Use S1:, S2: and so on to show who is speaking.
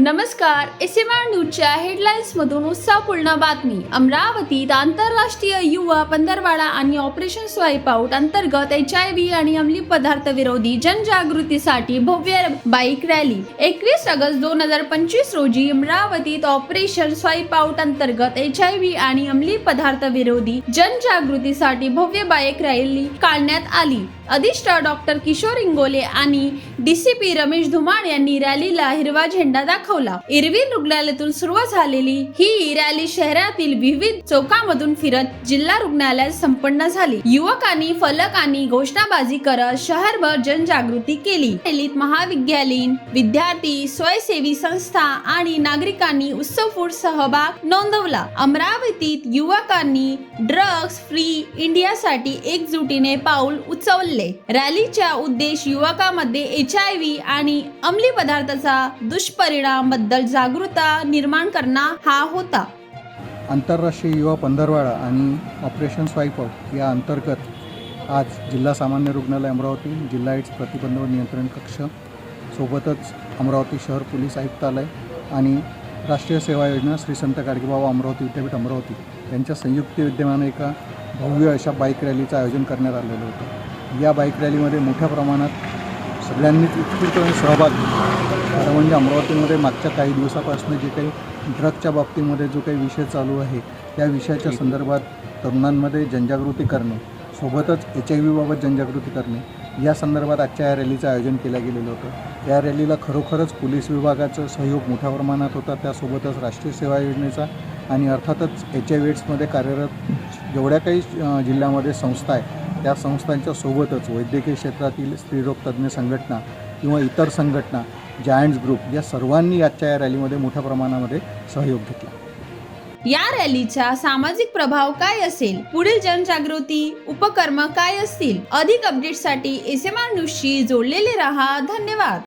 S1: नमस्कार S M R न्यूजच्या headlines मधून उत्साहपूर्ण बातमी. अमरावतीत आंतरराष्ट्रीय युवा पंधरवाडा आणि ऑपरेशन स्वाईप आउट अंतर्गत एच आय व्ही आणि अंमली पदार्थ विरोधी जनजागृतीसाठी भव्य बाईक रॅली. एकवीस ऑगस्ट दोन हजार पंचवीस रोजी अमरावतीत ऑपरेशन स्वाईप आउट अंतर्गत एच आय व्ही आणि अंमली पदार्थ विरोधी जनजागृतीसाठी भव्य बाईक रॅली काढण्यात आली. अधिष्ठा डॉक्टर किशोर इंगोले आणि डीसीपी रमेश धुमाळ यांनी रॅलीला हिरवा झेंडा दाखवला. इरविन रुग्णालयातून सुरू झालेली ही रॅली शहरातील विविध चौकामधून फिरत जिल्हा रुग्णालयात संपन्न झाली. युवकांनी फलक आणि घोषणाबाजी करत शहरभर जनजागृती केली. रॅलीत महाविद्यालयीन विद्यार्थी स्वयंसेवी संस्था आणि नागरिकांनी उत्सवपूर्ण सहभाग नोंदवला. अमरावतीत युवकांनी ड्रग्ज फ्री इंडियासाठी एकजुटीने पाऊल उचलले. रॅलीचा उद्देश युवकांमध्ये एच आय व्ही आणि अंमली पदार्थाचा दुष्परिणाम खेळाबद्दल जागरूकता निर्माण करणं हा होता.
S2: आंतरराष्ट्रीय युवा पंधरवाडा आणि ऑपरेशन स्वाईप या अंतर्गत आज जिल्हा सामान्य रुग्णालय अमरावती जिल्हा एड्स प्रतिबंध व नियंत्रण कक्ष सोबतच अमरावती शहर पोलीस आयुक्तालय आणि राष्ट्रीय सेवा योजना श्री संत गाडगेबाबा अमरावती विद्यापीठ अमरावती यांच्या संयुक्त विद्यमाने एका भव्य अशा बाईक रॅलीचं आयोजन करण्यात आलेलं होतं. या बाईक रॅलीमध्ये मोठ्या प्रमाणात सगळ्यांनीच उत्स्फूर्तपणे सहभाग घेतला. खरं म्हणजे अमरावतीमध्ये मागच्या काही दिवसापासून जे काही ड्रगच्या बाबतीमध्ये जो काही विषय चालू आहे त्या विषयाच्या संदर्भात तरुणांमध्ये जनजागृती करणे सोबतच एच आय व्हीबाबत जनजागृती करणे या संदर्भात आजच्या या रॅलीचं आयोजन केलं गेलेलं होतं. या रॅलीला खरोखरच पोलीस विभागाचं सहयोग मोठ्या प्रमाणात होता. त्यासोबतच राष्ट्रीय सेवा योजनेचा आणि अर्थातच एच आय एड्समध्ये कार्यरत जेवढ्या काही जिल्ह्यामध्ये संस्था आहे त्या संस्थांच्या सोबतच वैद्यकीय क्षेत्रातील स्त्रीरोग तज्ज्ञ संघटना किंवा इतर संघटना जायंट्स ग्रुप या सर्वांनी आजच्या या रॅलीमध्ये मोठ्या प्रमाणामध्ये सहयोग घेतला.
S1: या रॅलीचा सामाजिक प्रभाव काय असेल? पुढील जनजागृती उपक्रम काय असतील? अधिक अपडेटसाठी एस एम आर न्यूजशी जोडलेले रहा. धन्यवाद.